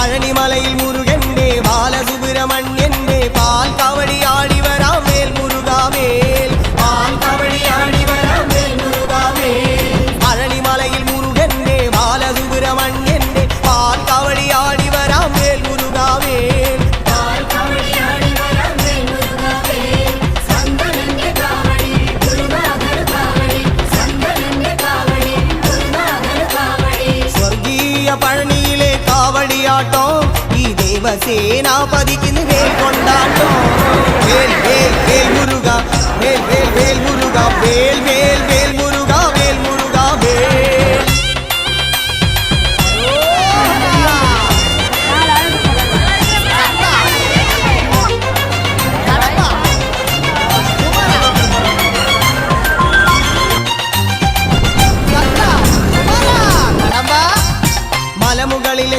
பழனி மலையில் சிவசேனாபதிக்குன்னு வேல் கொண்டாட்டம் வேல் வேல் வேல் முருகா வேல் வேல் வேல் முருகா வேல் வேல் வேல் முருகா வேல் முருகா வேல் மலமுகளிலே